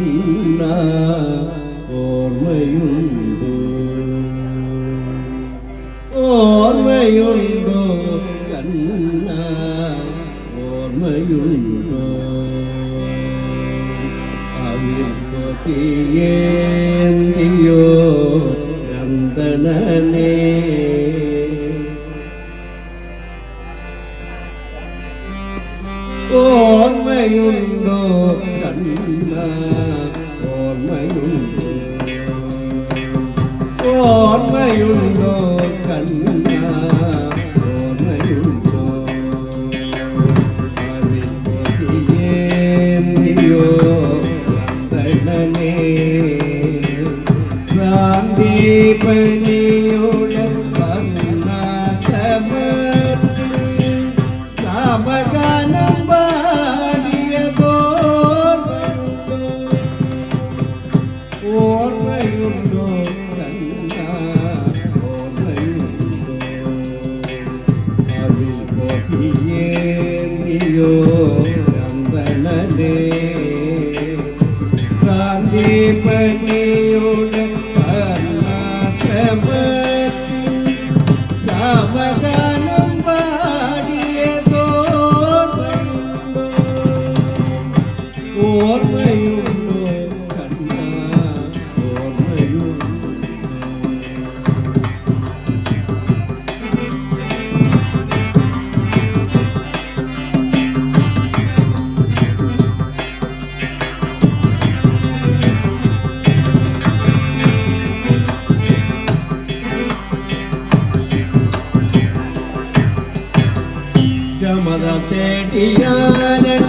എന്ന ഓർമ്മയുണ്ടോ? ഓർമ്മയുണ്ടോ? ഓർമ്മയുണ്ടോ? ഓർമ്മയുണ്ടോ? ഓർമ്മയുണ്ടോ? ഓർമ്മയുണ്ടോ കണ്ണ ഓർമ്മയുണ്ടോ? അറിയോ തണനേ അയ്യോ ചന്ദനേ സാന്ദീപനിയുടെ തേടിയാരണ്യ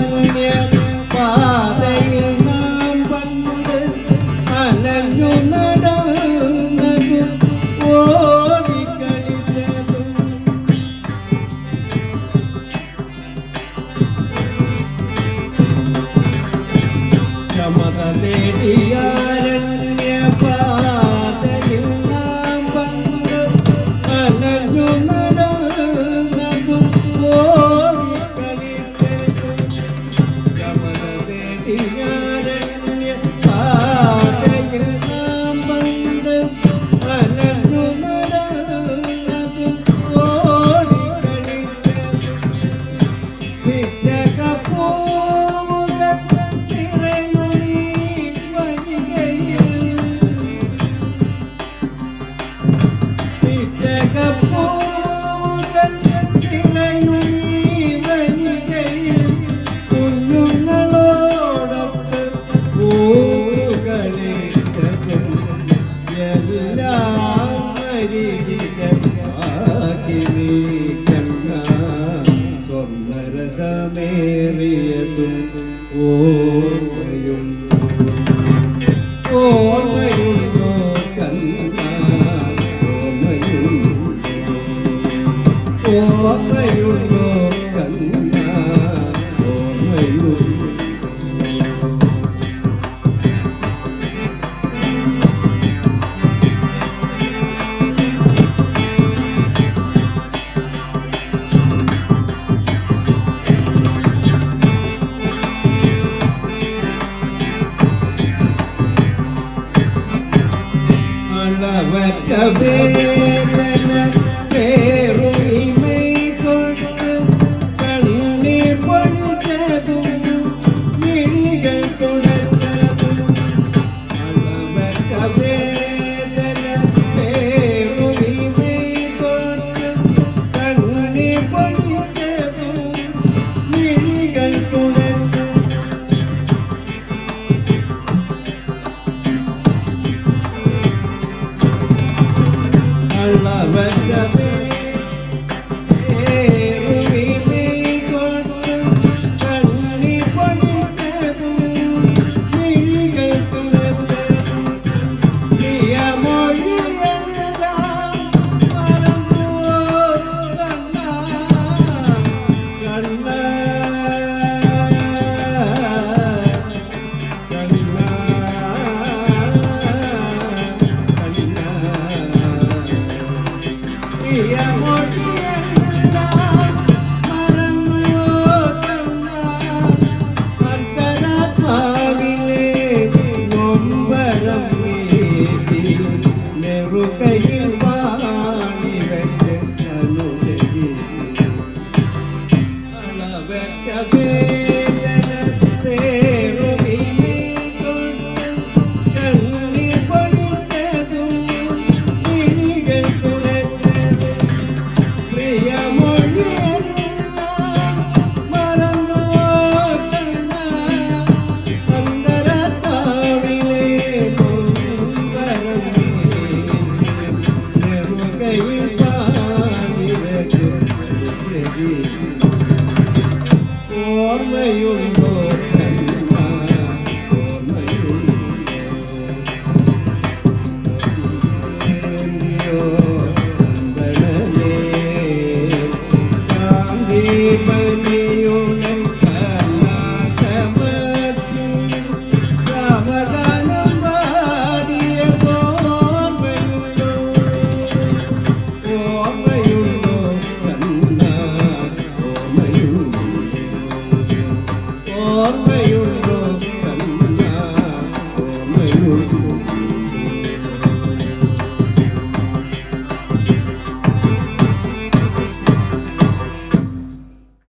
ஓர்மையோ ഉള്ളവറ്റ വേദന